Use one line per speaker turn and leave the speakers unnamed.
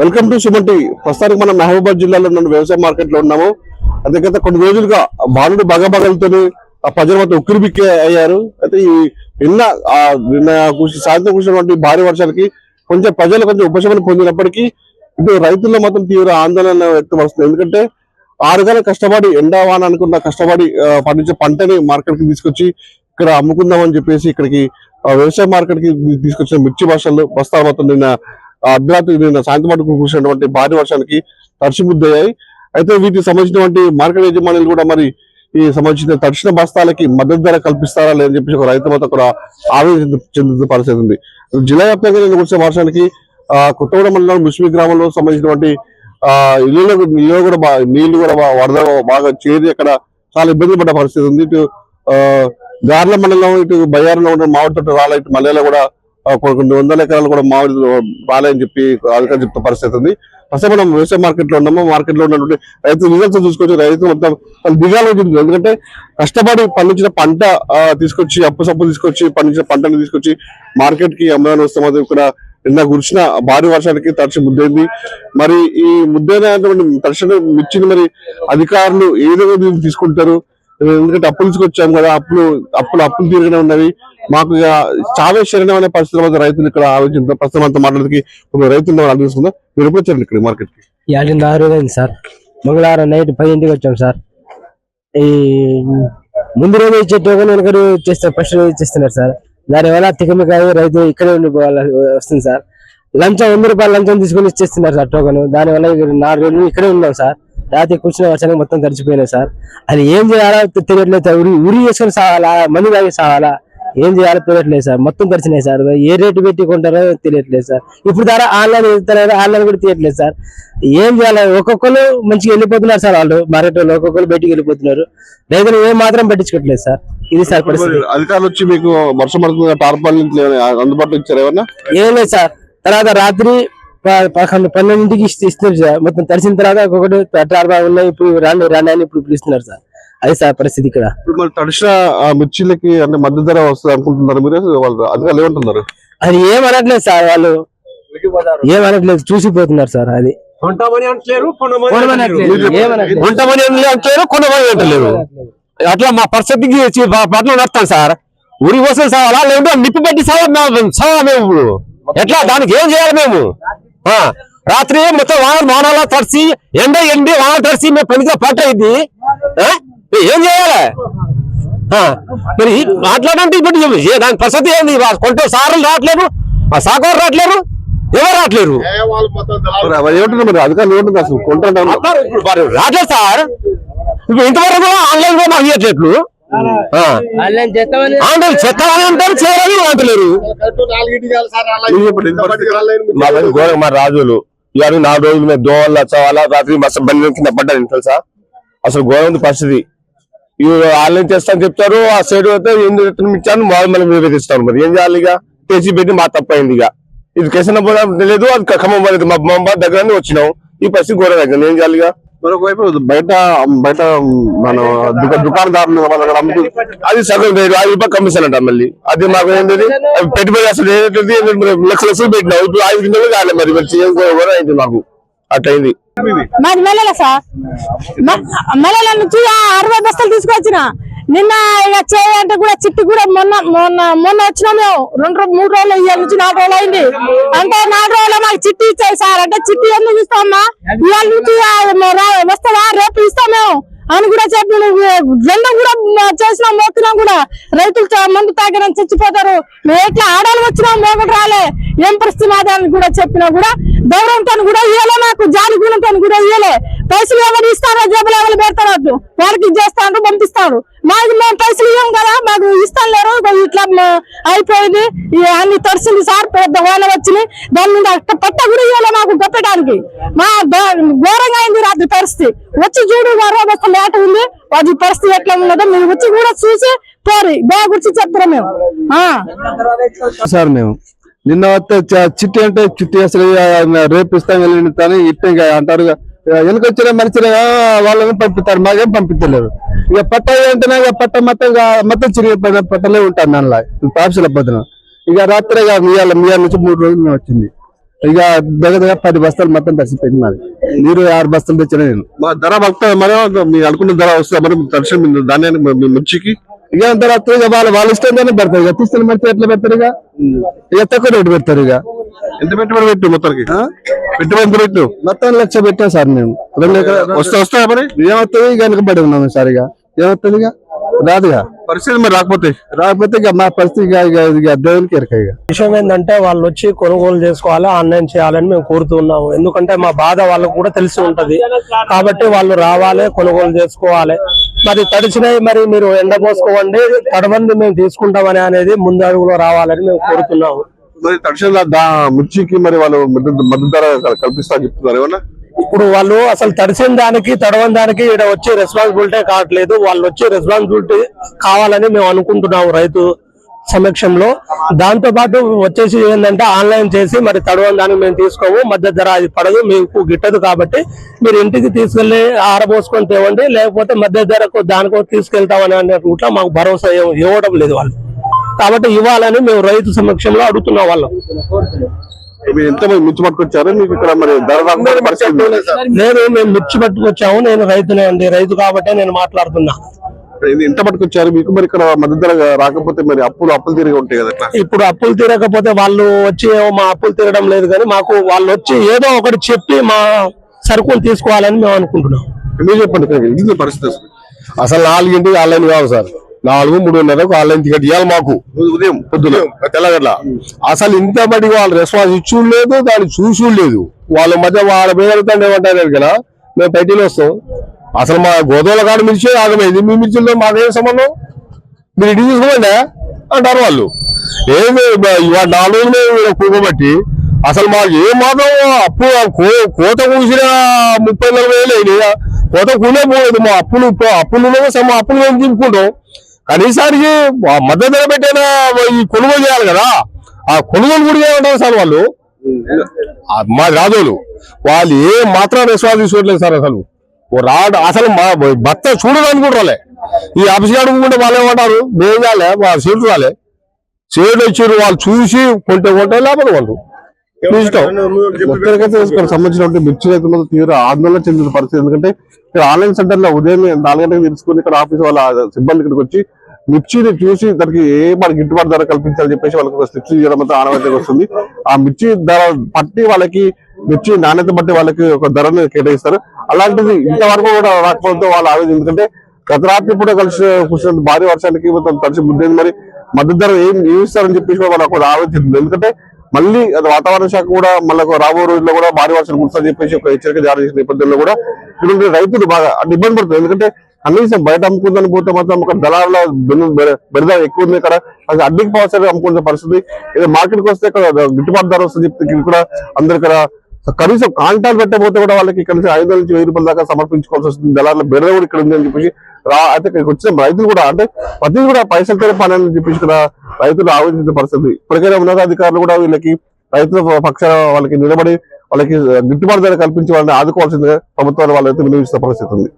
Welcome to Suman TV. ప్రస్తుతానికి మనం మహబూబాద్ జిల్లాలో ఉన్న వ్యవసాయ మార్కెట్లో ఉన్నాము. అదే గత కొన్ని రోజులుగా బాలుడు బగబగలతో ప్రజల మధ్య ఉక్కిరిబిక్కి అయ్యారు. అయితే ఈ నిన్న నిన్న సాయంత్రం కూర్చున్నటువంటి భారీ వర్షాలకి కొంచెం ప్రజలు కొంచెం ఉపశమనం పొందినప్పటికీ ఇప్పుడు రైతుల్లో మాత్రం తీవ్ర ఆందోళన వ్యక్తపరుస్తుంది ఎందుకంటే ఆరుగానే కష్టపడి ఎండావాన అనుకున్న కష్టపడి పండించే పంటని మార్కెట్కి తీసుకొచ్చి ఇక్కడ అమ్ముకుందామని చెప్పేసి ఇక్కడికి వ్యవసాయ మార్కెట్కి తీసుకొచ్చిన మిర్చి భాషలు బస్తాల మొత్తం నిన్న అర్ధరాత్రి నిన్న సాయంత్రం మటుకు కురిసినటువంటి భారీ వర్షానికి తడిసిముద్దయ్యాయి అయితే వీటికి సంబంధించినటువంటి మార్కెట్ యజమానులు కూడా మరి ఈ సంబంధించిన తక్షణ బస్తాలకి మద్దతు ధర కల్పిస్తారా లేదని చెప్పేసి ఒక రైతు మొత్తం కూడా ఆవేదన చెందుతున్న పరిస్థితి ఉంది జిల్లా వ్యాప్తంగా నిన్న కురిసే వర్షానికి కొత్తగూడ మండలం ముస్మి గ్రామంలో సంబంధించినటువంటి ఆ ఇల్లు ఇల్లు కూడా నీళ్ళు కూడా వరద బాగా చేరి అక్కడ చాలా ఇబ్బంది పడ్డ పరిస్థితి ఉంది. ఇటు ఆ గార్ల మండలం ఇటు బయ్యారంలో ఉన్న మామిడి తోట ఇటు మల్లెలో కూడా కొన్ని వందల ఎకరాలు కూడా మామిడి రాలేని చెప్పి అధికారులు చెప్తున్న పరిస్థితి ఉంది. ప్రస్తుతం మనం వ్యవసాయ మార్కెట్లో ఉన్నాము. మార్కెట్లో ఉన్నటువంటి రైతు రిజల్ట్స్ చూసుకొచ్చి రైతు మొత్తం వాళ్ళు ఎందుకంటే కష్టపడి పండించిన పంట తీసుకొచ్చి అప్పు సప్పు తీసుకొచ్చి పండించిన పంటను తీసుకొచ్చి మార్కెట్కి అమ్మడానికి వస్తే మాత్రం ఇక్కడ నిన్న కురిసిన భారీ వర్షానికి తడిచి ముద్దైంది. మరి ఈ ముద్దైనటువంటి తడిచిన మిర్చిని మరి అధికారులు ఏ విధంగా తీసుకుంటారు? ఎందుకంటే అప్పులు తీసుకొచ్చాం కదా అప్పులు అప్పులు అప్పులు తీరుగానే ఉన్నవి. మాకు ఇక చావే శరణం అనే పరిస్థితుల మధ్య రైతులు ఇక్కడ ఆలోచించారు ప్రస్తుతం అంతా మాట్లాడికి రైతులు ఆలోచిస్తుందా మీరు ఎప్పుడు వచ్చారు ఇక్కడ మార్కెట్కి?
ఏడున్నర అయింది సార్. మంగళవారం నైట్ పదింటికి వచ్చాం సార్. ఈ ముందు రోజు ఇచ్చే టోకెన్ వెనక రోజు ఇచ్చేస్తే ఫస్ట్ రోజు ఇచ్చేస్తున్నారు సార్. దానివల్ల తికమిక రైతు ఇక్కడే ఉండిపోవాలి వస్తుంది సార్. లంచం వంద రూపాయలు లంచం తీసుకొని ఇచ్చేస్తున్నారు సార్ టోకన్ దానివల్ల ఇక నాలుగు రోజులు ఇక్కడే ఉన్నాం సార్. రాత్రి కూర్చున్న వర్షానికి మొత్తం తడిచిపోయినాయి సార్. అది ఏం చేయాలో తెలియట్లేదు సార్. ఉరి ఉరి చేసుకొని సావాలా మందు తాగి సావాలా ఏం చేయాలో తెలియట్లేదు సార్. మొత్తం తడిచినాయి సార్. ఏ రేటు పెట్టి కొంటారో తెలియట్లేదు సార్. ఇప్పుడు ద్వారా ఆన్లైన్ ఇస్తున్నారు ఆన్లైన్ కూడా తీయట్లేదు సార్. ఏం చేయాలి? ఒక్కొక్కరు మంచిగా వెళ్ళిపోతున్నారు సార్ వాళ్ళు. మార్కెట్ వాళ్ళు ఒక్కొక్కరు బయటికి వెళ్ళిపోతున్నారు. రైతులు ఏం మాత్రం పట్టించుకోవట్లేదు సార్. ఇది సార్ పరిస్థితి.
అధికారులు వచ్చి మీకు వర్షం పడుతుంది? అందుబాటులో ఇచ్చారు ఏమన్నా
ఏం లేదు సార్. తర్వాత రాత్రి పదకొండు పన్నెండింటికి ఇస్- ఇస్తున్నారు సార్. మొత్తం తడిసిన తర్వాత ఒక్కొక్కటి పెట్రాల్ ఉన్నాయి. ఇప్పుడు రాండి రాండి అని ఇప్పుడు పిలుస్తున్నారు సార్. అది సార్ పరిస్థితి ఇక్కడ.
ఇప్పుడు మరి తడిసిన ఆ మిర్చిలకి అంటే మద్దతు ధర వస్తుంది అనుకుంటున్నారు మీరు వాళ్ళు అధికారులు ఏమంటున్నారు?
అది ఏం అనట్లేదు సార్ వాళ్ళు. ఏం అనట్లేదు చూసిపోతున్నారు సార్ అది.
కొంటామని అంటలేరు. కొంటామని అంటలేరు కొనమని అంటలేరు. అట్లా మా పరిస్థితికి చి- ప- పట్నం నడుస్తాం సార్. ఊరి కోసం సావాలా లేదంటే నిప్పు పెట్టి సావా మేము సావా మేము ఇప్పుడు. ఎట్లా? దానికి ఏం చేయాలి మేము? రాత్రి మొత్తం వాన వానాల తడిసి ఎండ ఎండి వాన తడిసి మేము పనికి పట్ట ఇది ఆ? ఏం చేయాలి ఆ, మరి మాట్లాడంటే ఇప్పుడు దాని పరిస్థితి ఏంది కొంటే సార్లు రావట్లేరు ఆ సాకోరు రావట్లేరు ఎవరు రావట్లేరు రావట్లేదు సార్ ఇప్పుడు ఇంతవరకు కూడా ఆన్లైన్ కూడా మాకు ఇవ్వట్లేదు చెత్తమని అంటారు చేయాలని అంటలేరు.
మా రాజులు. ఇవాళ నాలుగు రోజులు మేము దోవల్ల చవాలా రాత్రి మస్తు బండి కింద పడ్డాను తెలుసా? అసలు ఘోరం ఉంది పరిస్థితి. ఇవి ఆన్లైన్ చేస్తాను చెప్తారు ఆ సైడ్ అయితే ఎందుకు ఎత్తున ఇచ్చాను మామూలు మళ్ళీ మీరు ఇస్తాను మరి. ఏం చేయాలి ఇక? తెచ్చి పెట్టి మా తప్పైంది ఇక. ఇది కేసన లేదు అది ఖమ్మం పడేది మా మా దగ్గర వచ్చినాం. ఈ పరిస్థితి ఘోరం అవుతుంది ఏం చేయాలి ఇక?
మరొక వైపు బయట బయట మన దుకా- దుకాణదారులు
అది సగం రేటు అది రూపాయలు కమిషన్ అంట మళ్ళీ. అది మాకు ఏంటది? అది పెట్టుబడి అసలు ఏంటది లక్ష లక్షలు పెట్టినాం. ఇప్పుడు ఐదు కిలోలు కాలే మరి. మరి చేయం కూడా అయింది మాకు. అట్లయింది.
మాది? మెల్లెల సార్. మ- మెల్లెల నుంచి అరవై బస్తాలు తీసుకొచ్చిన. నిన్న ఇక చేయాలంటే కూడా చిట్టి కూడా మొన్న మొన్న మొన్న వచ్చినా మేము. రెండు మూడు రోజులు ఇవాళ నుంచి నాలుగు రోజులు అయింది. అంటే నాలుగు రోజులు మాకు చిట్టి ఇచ్చాయి సార్. అంటే చిట్టి ఎందుకు ఇస్తామా ఇవాళ నుంచి ఆ వస్తుందా? రేపు ఇస్తాం మేము. అని కూడా చెప్పి జెండా కూడా చేసినా మోకినా కూడా రైతులు మందు తాగిన చచ్చిపోతారు. మేము ఎట్లా ఆడాలి వచ్చినా మోగడు రాలే. ఏం పరిస్థితి అని కూడా చెప్పినా కూడా గౌరవంతో కూడా ఇయ్యలే నాకు జాలి గుణంతో కూడా ఇయ్యలే. పైసలు ఎవరు ఇస్తారో జబ్బులు ఎవరు పెడతారు వాళ్ళకి ఇది చేస్తాను పంపిస్తారు మాకు మేము పైసలు ఇవ్వం కదా మాకు ఇస్తాను లేరు. ఇట్లా అయిపోయింది. అన్ని తడిసింది సార్ పెద్ద హోన వచ్చింది. దాని మీద పట్ట కూడా ఇవ్వలే మాకు గొప్పటానికి మా ఘోరంగా అయింది రాత్రి పరిస్థితి. వచ్చి చూడు వారు ఒక ఉంది అది పరిస్థితి ఎట్లా ఉన్నదో మీరు వచ్చి కూడా చూసి పోరి. బాగా గురించి చెప్తారా మేము? ఆ.
సార్ మేము నిన్న వస్తే చిట్టి అంటే చిట్టి అసలు ఇక రేపు ఇస్తాం వెళ్ళిస్తాను ఇట్టే అంటారు. ఇక. వెనక వచ్చిన మనిషి వాళ్ళని పంపిస్తారు మాకేం పంపించలేరు. ఇక పట్ట అంటేనే ఇక పట్ట మొత్తం మొత్తం చిరిగిపోయిన పట్టలే ఉంటాను దానిలో పాప్సుల పొద్దున. ఇక రాత్రి ఇక మియాల మియాల నుంచి మూడు రోజులు వచ్చింది. ఇక దగ్గర దగ్గర పది బస్తాలు మొత్తం తడిసిపోయింది మాది. మీరు ఆరు బస్తాలు తెచ్చిన నేను.
మా ధర భక్త మరి మీరు అనుకున్న ధర వస్తుందా మరి మీ ధాన్యానికి మీ- మిర్చికి?
ఇక తర్వాత ఇక వాళ్ళు వాళ్ళ ఇష్టంగానే పెడతారు. ఇక తీసుకుని మంచి ఎట్లా పెడతారు ఇక? ఇక తక్కువ రేటు పెడతారు ఇక.
ఎంత పెట్టుబడి పెట్టు మొత్తానికి? పెట్టుబడి ఎంత పెట్టు?
మొత్తం లక్ష పెట్టాం సార్ మేము
వస్తా వస్తాయా మరి?
ఏమవుతుంది ఇక వెనకబడి ఉన్నాము సార్ ఇక. ఏమవుతుంది ఇక? రాదుగా?
పరిస్థితి మరి రాకపోతే?
రాకపోతే ఇక మా పరిస్థితి దేవునికి ఎరక ఇక
విషయం ఏంటంటే వాళ్ళు వచ్చి కొనుగోలు చేసుకోవాలి ఆన్లైన్ చేయాలని మేము కోరుతున్నాము ఎందుకంటే మా బాధ వాళ్ళకు కూడా తెలిసి ఉంటది. కాబట్టి వాళ్ళు రావాలి కొనుగోలు చేసుకోవాలి. మరి తడిచినవి మరి మీరు ఎండపోసుకోవండి తడవండి మేము తీసుకుంటామని అనేది ముందు అడుగులో రావాలని మేము కోరుతున్నాము.
మరి తక్షణ దా- మిర్చికి మరి వాళ్ళు మద్దతు ధర కల్పిస్తా చెప్తున్నారు ఏమన్నా?
ఇప్పుడు వాళ్ళు అసలు తడిసిన దానికి తడవని దానికి ఇక్కడ వచ్చి రెస్పాన్సిబిలిటీ కావట్లేదు. వాళ్ళు వచ్చి రెస్పాన్సిబిలిటీ కావాలని మేము అనుకుంటున్నాము రైతు సమక్షంలో. దాంతో పాటు వచ్చేసి ఏంటంటే ఆన్లైన్ చేసి మరి తడవని దానికి మేము తీసుకోము మధ్య ధర అది పడదు మీకు గిట్టదు కాబట్టి మీరు ఇంటికి తీసుకెళ్ళి ఆరబోసుకొని తేవండి లేకపోతే మధ్య ధరకు దానికో తీసుకెళ్తామని అనే రూట్లో మాకు భరోసా ఇవ్వడం లేదు వాళ్ళు. కాబట్టి ఇవ్వాలని మేము రైతు సమక్షంలో అడుగుతున్నాం వాళ్ళం
మీరు ఎంత మిర్చి పట్టుకొచ్చారు మీకు ఇక్కడ మరి ధర.
నేను మేము మిర్చి పట్టుకొచ్చాము నేను రైతునే అండి రైతు కాబట్టి నేను మాట్లాడుతున్నా.
ఇది ఎంత పట్టుకొచ్చారు? మీకు మరి ఇక్కడ మద్దతు ధర రాకపోతే మరి అప్పులు అప్పులు తిరిగి ఉంటాయి కదా?
ఇప్పుడు అప్పులు తీరకపోతే వాళ్ళు వచ్చి ఏమో మా అప్పులు తీరడం లేదు కానీ మాకు వాళ్ళు వచ్చి ఏదో ఒకటి చెప్పి మా సరుకులు తీసుకోవాలని మేము అనుకుంటున్నాం.
మీరు చెప్పండి పరిస్థితి? అసలు.
నాలుగింటికి ఆన్లైన్ కావాలి సార్. నాలుగు మూడున్నరకు ఆన్లైన్ టికెట్ ఇవ్వాలి మాకు.
ఉదయం
పొద్దున. తెల్లగట్ల అసలు ఇంత మటుకు వాళ్ళు రెస్పాన్స్ ఇచ్చు లేదు దాన్ని చూసు లేదు. వాళ్ళ మధ్య వాళ్ళ మీద అడుగుతాండి ఏమంటారు కదా మేము పైటీలు వస్తాం. అసలు మా గోదావరి కాడ మిర్చి ఆగమైంది. మీ మిర్చిలో మాకేం సంబంధం? మీరు ఇటు తీసుకోండి అంటారు వాళ్ళు. ఏమి ఇవాళ నాలుగు రోజులు మేము కూకోబట్టి అసలు మాకు ఏ మాత్రం అప్పు కోత కూసిన ముప్పై నలభై వేలు అయినాయి. కోత కూనే పోలేదు మా అప్పులు అప్పులు సమ అప్పులు మేము దింపుకుంటాం కనీసానికి ఆ మద్దతు ధర పెట్టైనా ఈ కొనుగోలు చేయాలి కదా. ఆ కొనుగోలు కూడా చేయమంటారు సార్ వాళ్ళు? మా రాజోలు వాళ్ళు ఏ మాత్రం రెస్పాన్స్ తీసుకోవట్లేదు సార్ అసలు. ఓ రాడు అసలు మా భర్త చూడడానికి కూడా రాలే. ఈ ఆఫీస్ అడుగుకుంటే వాళ్ళు ఏమంటారు? మేము రాలే వాళ్ళ సీట్లు రాలే సీట్లు వచ్చారు వాళ్ళు చూసి కొంటే కొంటే లేకపోతే వాళ్ళు. మీ
మొత్తానికైతే సంబంధించిన మిర్చి రైతులు మాత్రం తీవ్ర ఆందోళన చెందిన పరిస్థితి. ఎందుకంటే ఇక్కడ ఆన్లైన్ సెంటర్లో ఉదయం నాలుగు గంటలకు తెలుసుకుని ఇక్కడ ఆఫీస్ వాళ్ళ సిబ్బంది ఇక్కడికి వచ్చి మిర్చిని చూసి దానికి ఏ మన గిట్టుబాటు ధర కల్పించాలని చెప్పేసి వాళ్ళకి ఒక స్లిప్స్ అంతా ఆనవాయితీగా వస్తుంది. ఆ మిర్చి ధర పట్టి వాళ్ళకి మిర్చి నాణ్యత బట్టి వాళ్ళకి ఒక ధరను కేటాయిస్తారు. అలాంటిది ఇంతవరకు కూడా రాకపోవడంతో వాళ్ళ ఆవేదన ఎందుకంటే గత రాత్రి పూట కలిసి కూర్చున్న భారీ వర్షానికి మొత్తం తడిసి ముద్దేది. మరి మద్దతు ధర ఏం ఏమిస్తారని చెప్పేసి కూడా వాళ్ళకు ఒక ఆవేదన ఎందుకంటే మళ్ళీ అది వాతావరణ శాఖ కూడా మళ్ళీ రాబోయే రాబో రోజుల్లో కూడా భారీ వర్షాలు కురుస్తారని చెప్పేసి ఒక హెచ్చరిక జారీ చేసిన నేపథ్యంలో కూడా ఇటువంటి రైతులు బాగా ఇబ్బంది పడుతుంది ఎందుకంటే కనీసం బయట అమ్ముకుందని పోతే మాత్రం ఒక దళారుల బెడద బెరద ఎక్కువ ఉంది ఇక్కడ? అది అడ్డికి పోతే అమ్ముకునే పరిస్థితి. ఏదో మార్కెట్కి వస్తే ఇక్కడ గిట్టుబాటు ధర వస్తుంది. చెప్తే ఇక్కడ కూడా అందరు ఇక్కడ కనీసం కాంటాక్ట్ పెట్టకపోతే కూడా వాళ్ళకి కనీసం ఐదు నుంచి వెయ్యి రూపాయల దాకా సమర్పించుకోవాల్సి వస్తుంది. దళారుల బెరద కూడా ఇక్కడ ఉంది అని చెప్పేసి రా అయితే ఇక్కడికి వచ్చిన రైతులు కూడా అంటే ప్రతి కూడా పైసలతోనే పని అని చెప్పేసి ఇక్కడ రైతులు ఆలోచించిన పరిస్థితి. ఇప్పటికైనా ఉన్నతాధికారులు కూడా వీళ్ళకి రైతుల పక్షాన వాళ్ళకి నిలబడి వాళ్ళకి గిట్టుబాటు ధర కల్పించి వాళ్ళని ఆదుకోవాల్సిందిగా ప్రభుత్వాలు వాళ్ళైతే వినియోగిస్తున్న పరిస్థితి ఉంది.